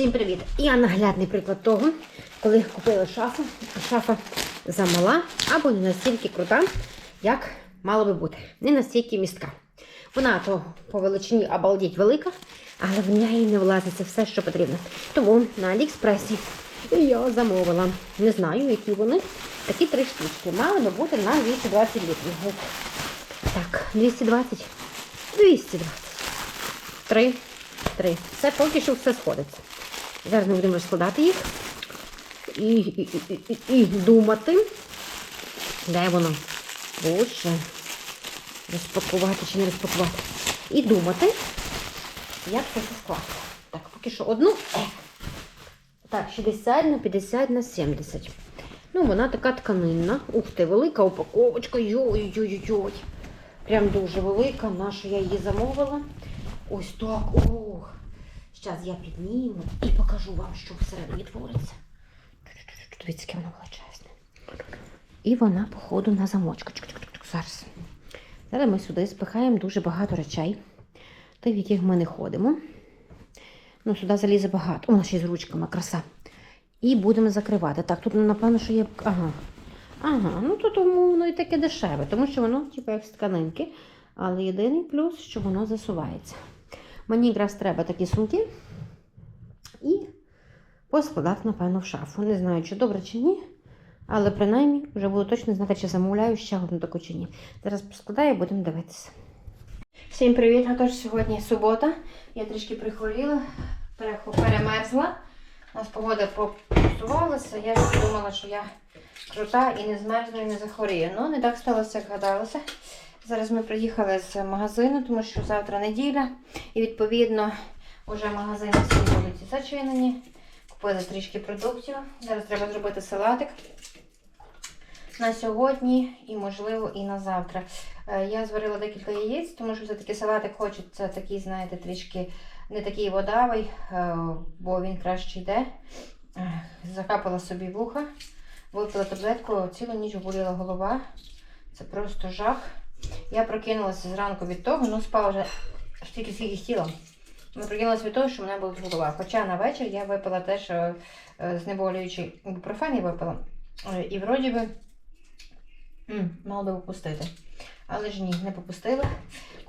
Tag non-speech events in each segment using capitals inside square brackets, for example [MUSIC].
Всім привіт! Я наглядний приклад того, коли купила шафу, а шафа замала або не настільки крута, як мало би бути. Не настільки містка. Вона то по величині обалдіть велика, але в неї не влазиться все, що потрібно. Тому на Аліекспресі я замовила. Не знаю, які вони. Такі три штучки. Мали би бути на 220 літрів. Так, 220. 220. Три. Три. Все поки що все сходиться. Зараз ми будемо розкладати їх і, і, і, і, думати, де воно. Боже. Розпакувати чи не розпакувати. І думати, як це скласти. Так, поки що одну. Так, 60 на 50 на 70. Ну, вона така тканинна. Ух ти, велика упаковочка. Йой-йой-йой. Прям дуже велика. Наша я її замовила. Ось так. Ох. Зараз я підніму і покажу вам, що всередині твориться. Дивіться, яке воно величезне. І вона, походу, на замочку. Зараз. Зараз ми сюди спихаємо дуже багато речей, та від яких ми не ходимо. Ну, сюди залізе багато. Вона ще з ручками, краса. І будемо закривати. Так, тут, напевно, що є. Ага. Ага, ну то тому воно і таке дешеве, тому що воно, типу, як з тканинки. Але єдиний плюс, що воно засувається. Мені якраз треба такі сумки і поскладати, напевно, в шафу. Не знаю, чи добре, чи ні. Але принаймні вже буду точно знати, чи замовляю ще одну таку чи ні. Зараз поскладаю будемо дивитися. Всім привіт! А тож сьогодні субота. Я трішки прихворіла, перемерзла. У нас погода попсувалася. Я думала, що я крута і не змерзну, і не захворію. Ну, не так сталося, як гадалося. Зараз ми приїхали з магазину, тому що завтра неділя. І відповідно вже магазини всі будуть зачинені. Купили трішки продуктів. Зараз треба зробити салатик на сьогодні і, можливо, і на завтра. Е, Я зварила декілька яєць, тому що все-таки салатик хочеться такий, знаєте, трішки не такий водавий, е, бо він краще йде. Е, Закапала собі вуха, випила таблетку, цілу ніч боліла голова. Це просто жах. Я прокинулася зранку від того, ну спала вже стільки тільки скільки хотіла. Ми прокинулася від того, що в мене болить голова. Хоча на вечір я випила теж е, знеболюючий бупрофен я випила. Е, І вроді би мало би попустити. Але ж ні, не попустила.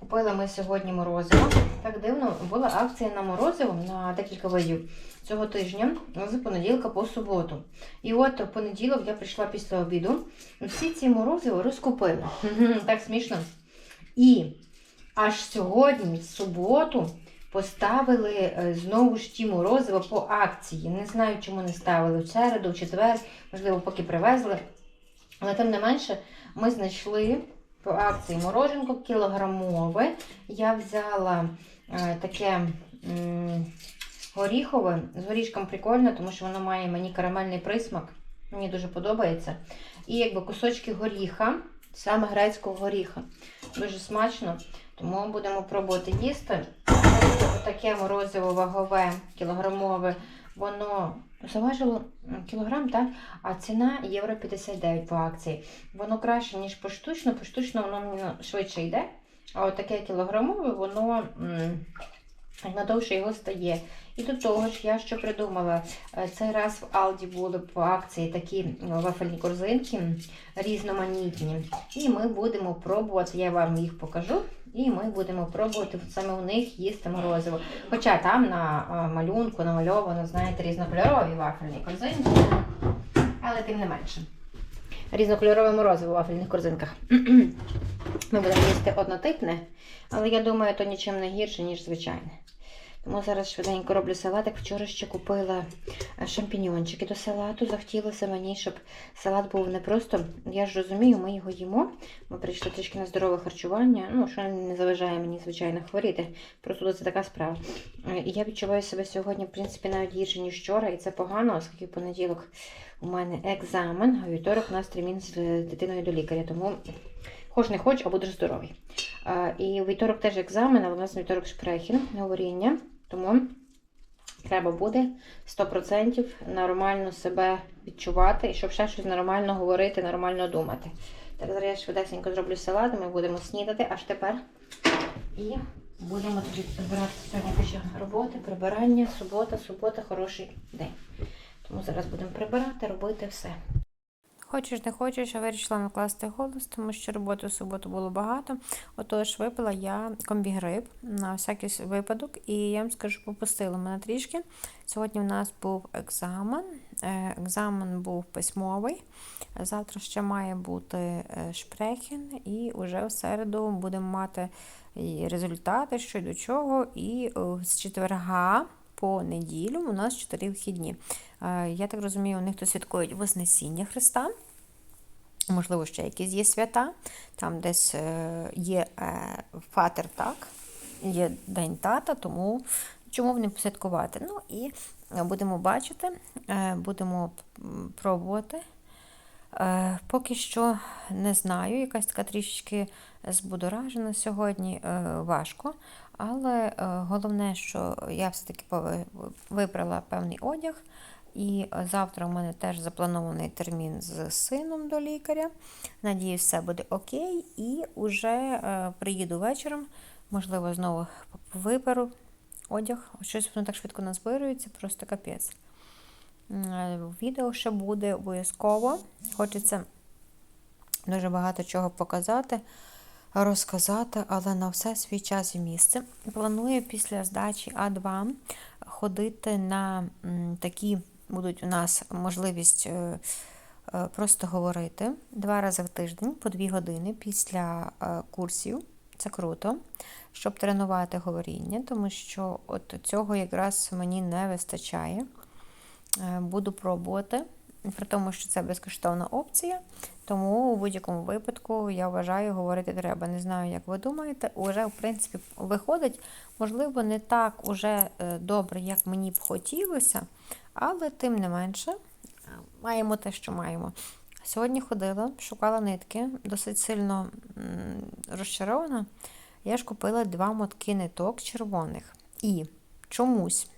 Купили ми сьогодні морозиво. Так дивно, була акція на морозиво на декілька видів цього тижня з понеділка по суботу. І от в понеділок я прийшла після обіду. Всі ці морозиво розкупили. [LAUGHS] Так смішно. І аж сьогодні, в суботу, поставили е, знову ж ті морозиво по акції. Не знаю, чому не ставили в середу, в четвер, можливо, поки привезли. Але тим не менше, ми знайшли по акції мороженко кілограмове. Я взяла е, таке горіхове. З горішком прикольно, тому що воно має мені карамельний присмак. Мені дуже подобається. І якби кусочки горіха, саме грецького горіха. Дуже смачно. Тому будемо пробувати їсти. Таке морозиво вагове, кілограмове, воно заважило кілограм, так? а ціна євро 59 по акції. Воно краще, ніж поштучно, поштучно воно швидше йде. А от таке кілограмове, воно м, надовше його стає. І до того ж, я що придумала, Е, цей раз в Алді були по акції такі вафельні корзинки різноманітні. І ми будемо пробувати, я вам їх покажу. І ми будемо пробувати саме у них їсти морозиво. Хоча там на е, малюнку намальовано, знаєте, різнокольорові вафельні корзинки. Але тим не менше. Різнокольорове морозиво у вафельних корзинках. [CLEARS THROAT] Ми будемо їсти однотипне, але я думаю, то нічим не гірше, ніж звичайне. Тому зараз швиденько роблю салатик. Вчора ще купила е, шампіньончики до салату. Захотілося мені, щоб салат був не просто. Я ж розумію, ми його їмо. Ми прийшли трішки на здорове харчування. Ну, що не заважає мені, звичайно, хворіти. Просто це така справа. Е, І я відчуваю себе сьогодні, в принципі, навіть гірше, ніж вчора, і це погано, оскільки в понеділок у мене екзамен, а вівторок у нас термін з дитиною до лікаря. Тому хоч не хоч, а будеш здоровий. І у вівторок теж екзамен, але у нас на вівторок шпрехін, говоріння. Тому треба буде 100% нормально себе відчувати, і щоб ще щось нормально говорити, нормально думати. Зараз я швидесенько зроблю салат, ми будемо снідати аж тепер. І Будемо тоді збирати сьогодні ще роботи, прибирання, субота, субота хороший день. Тому зараз будемо прибирати, робити все. Хочеш, не хочеш, я вирішила накласти голос, тому що роботи в суботу було багато. Отож, випила я комбігрип на всякий випадок, і я вам скажу, попустила мене трішки. Сьогодні в нас був екзамен. Е, Екзамен був письмовий. Завтра ще має бути е, шпрехін, і вже в середу будемо мати результати, що й до чого. І е, з четверга по неділю у нас чотири вихідні. Е, Я так розумію, у них то святкують Вознесіння Христа. Можливо, ще якісь є свята, там десь е, є е, фатер, так, є День тата, тому чому б не посвяткувати? Ну і будемо бачити, будемо пробувати. Поки що не знаю, якась така трішечки збудоражена сьогодні, важко. Але е, головне, що я все-таки вибрала певний одяг. І е, завтра у мене теж запланований термін з сином до лікаря. Надіюсь, все буде окей. І вже е, приїду вечором, можливо, знову виберу одяг. Щось воно так швидко назбирується, просто капець. Відео ще буде обов'язково. Хочеться дуже багато чого показати, розказати, але на все свій час і місце. Планую після здачі А2 ходити на такі, будуть у нас можливість е, е, просто говорити два рази в тиждень по дві години після е, курсів. Це круто, щоб тренувати говоріння, тому що от цього якраз мені не вистачає. Буду пробувати, при тому, що це безкоштовна опція. Тому у будь-якому випадку я вважаю, говорити треба. Не знаю, як ви думаєте. Уже, в принципі, виходить, можливо, не так уже е, добре, як мені б хотілося, але тим не менше, е, маємо те, що маємо. Сьогодні ходила, шукала нитки, досить сильно розчарована. Я ж купила два мотки ниток червоних. І чомусь,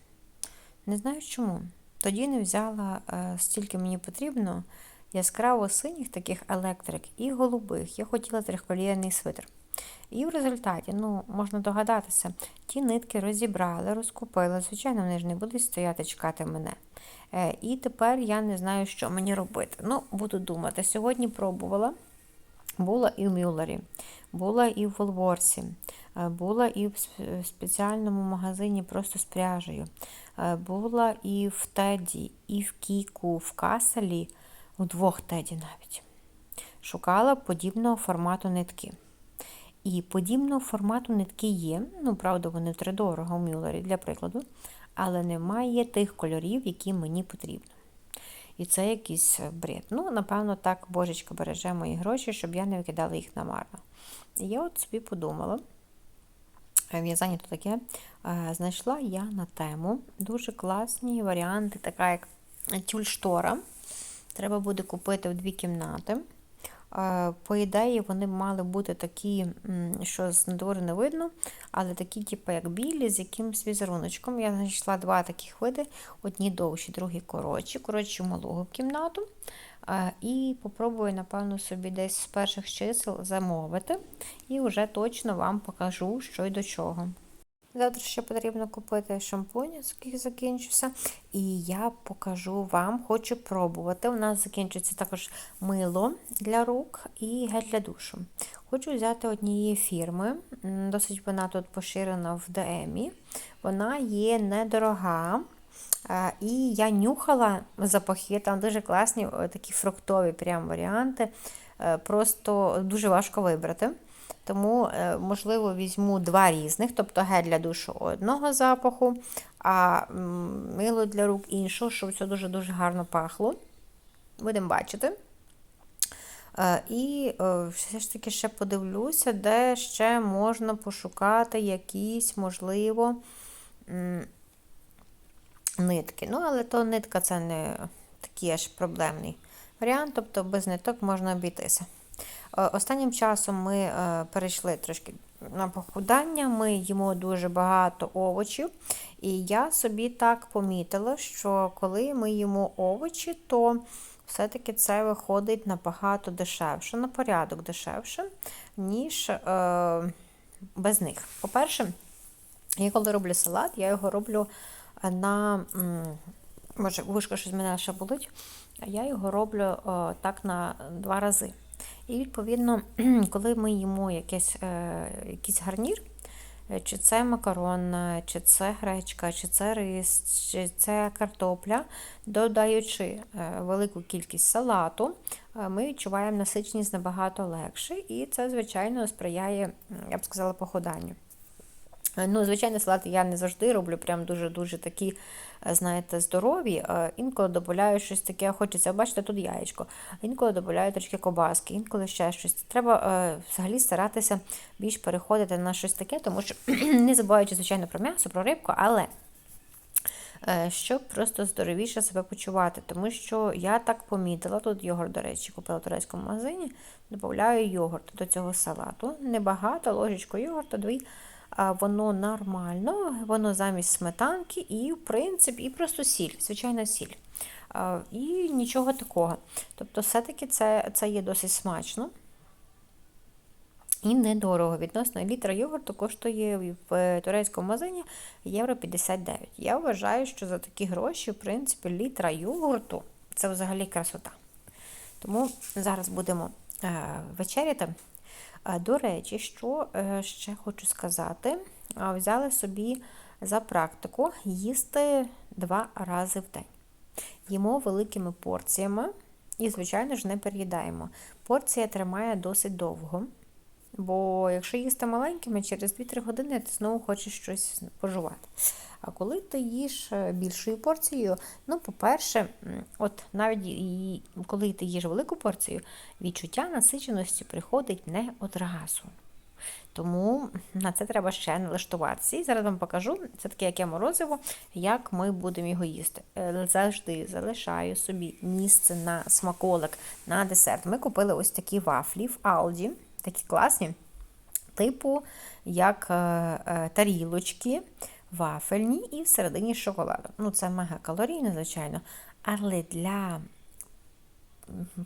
не знаю чому, тоді не взяла е, стільки мені потрібно яскраво синіх таких електрик і голубих. Я хотіла трьохколірний свитер. І в результаті, ну, можна догадатися, ті нитки розібрали, розкупили. Звичайно, вони ж не будуть стояти чекати мене. Е, і тепер я не знаю, що мені робити. Ну, буду думати. Сьогодні пробувала. Була і в Мюллері, була і в Волворсі, е, була і в спеціальному магазині просто з пряжею, була і в Теді, і в Кіку, в Каселі, у двох Теді навіть. Шукала подібного формату нитки. І подібного формату нитки є, ну, правда, вони втридорого у Мюллері, для прикладу, але немає тих кольорів, які мені потрібно. І це якийсь е, бред. Ну, напевно, так божечка береже мої гроші, щоб я не викидала їх намарно. І я от собі подумала, е, в'язання то таке, е, знайшла я на тему дуже класні варіанти, така як тюльштора. Треба буде купити в дві кімнати. По ідеї, вони мали бути такі, що з надвору не видно, але такі, типу, як білі, з якимось візеруночком. Я знайшла два таких види: одні довші, другі коротші. Коротші малого кімнату. І попробую, напевно, собі десь з перших чисел замовити. І вже точно вам покажу, що й до чого. Завтра ще потрібно купити шампунь, який закінчився. І я покажу вам, хочу пробувати. У нас закінчується також мило для рук і гель для душу. Хочу взяти однієї фірми, досить вона тут поширена в ДМі. Вона є недорога. І я нюхала запахи, там дуже класні е, такі фруктові прям варіанти. Е, Просто дуже важко вибрати. Тому, е, можливо, візьму два різних, тобто гель для душу одного запаху, а мило для рук іншого, щоб все дуже-дуже гарно пахло. Будемо бачити. Е, І е, все ж таки ще подивлюся, де ще можна пошукати якісь, можливо, нитки. Ну, але то нитка це не такий аж проблемний варіант, тобто без ниток можна обійтися. Е, Останнім часом ми е, перейшли трошки на похудання, ми їмо дуже багато овочів. І я собі так помітила, що коли ми їмо овочі, то все-таки це виходить набагато дешевше, на порядок дешевше, ніж е, без них. По-перше, Я коли роблю салат, я його роблю е, на. Може, вишка щось мене ще болить, я його роблю о, так на два рази. І відповідно, [CLEARS THROAT] коли ми їмо якийсь, е, якийсь гарнір, е, чи це макарон, е, чи це гречка, чи це рис, чи це картопля, додаючи велику кількість салату, ми відчуваємо насиченість набагато легше, і це, звичайно, сприяє, я б сказала, похуданню. Е, Ну, звичайно, салати я не завжди роблю прям дуже-дуже такі, е, знаєте, здорові. Е, Інколи додаю щось таке, хочеться, бачите, тут яєчко. Інколи додаю трішки кобаски, інколи ще щось. Треба взагалі старатися більш переходити на щось таке, тому що [CLEARS THROAT] не забуваючи, звичайно, про м'ясо, про рибку, але щоб просто здоровіше себе почувати. Тому що я так помітила, тут йогурт, до речі, купила в турецькому магазині, додаю йогурт до цього салату. Небагато, ложечку йогурту, дві. Воно нормально, воно замість сметанки і, в принципі, і просто сіль, звичайна сіль. І нічого такого. Тобто, все-таки це, це є досить смачно. І недорого. Відносно літра йогурту коштує в турецькому магазині євро 59. Я вважаю, що за такі гроші, в принципі, літра йогурту це взагалі красота. Тому зараз будемо е, вечеряти. До речі, що е, ще хочу сказати, взяли собі за практику їсти два рази в день. Їмо великими порціями і, звичайно ж, не переїдаємо. Порція тримає досить довго. Бо якщо їсти маленькими, через 2-3 години ти знову хочеш щось пожувати. А коли ти їш е, більшою порцією, ну, по-перше, от навіть і коли ти їш велику порцію, відчуття насиченості приходить не одразу. Тому на це треба ще налаштуватися. І зараз вам покажу, це таке яке морозиво, як ми будемо його їсти. Е, Завжди залишаю собі місце на смаколик, на десерт. Ми купили ось такі вафлі в Aldi, такі класні, типу як е, е, тарілочки, вафельні і всередині шоколаду. Ну, це мега калорійно, звичайно, але для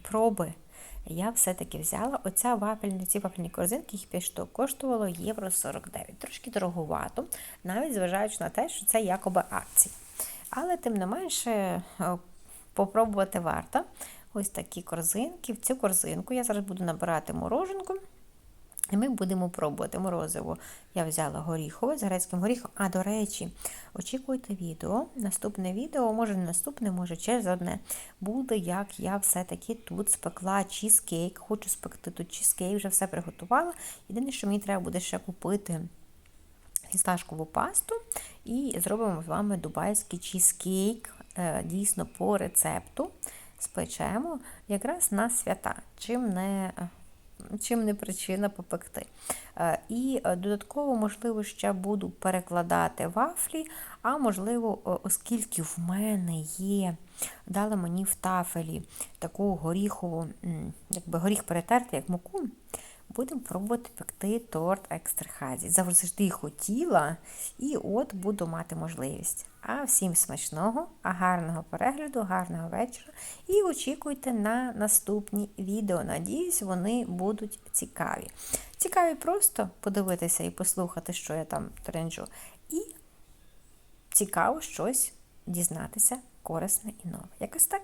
проби я все-таки взяла оця вафельні, ці вафельні корзинки, їх 5 штук, коштувало євро 49. Трошки дороговато, навіть зважаючи на те, що це якоби акції. Але тим не менше е, попробувати варто. Ось такі корзинки. В цю корзинку я зараз буду набирати мороженку. І ми будемо пробувати морозиво. Я взяла горіхове з грецьким горіхом. А, до речі, очікуйте відео. Наступне відео, може не наступне, може через одне, буде, як я все-таки тут спекла чізкейк. Хочу спекти тут чізкейк, вже все приготувала. Єдине, що мені треба буде ще купити фісташкову пасту і зробимо з вами дубайський чізкейк, е, дійсно по рецепту. Спечемо якраз на свята, чим не чим не причина попекти. Е, І е, додатково, можливо, ще буду перекладати вафлі, а можливо, оскільки в мене є, дали мені в тафелі таку горіхову, якби горіх перетертий, як муку, будемо пробувати пекти торт екстрахазі. Завжди хотіла, і от буду мати можливість. А всім смачного, гарного перегляду, гарного вечора. І очікуйте на наступні відео. Надіюсь, вони будуть цікаві. Цікаві просто подивитися і послухати, що я там тренджу. І цікаво щось дізнатися, корисне і нове. Якось так.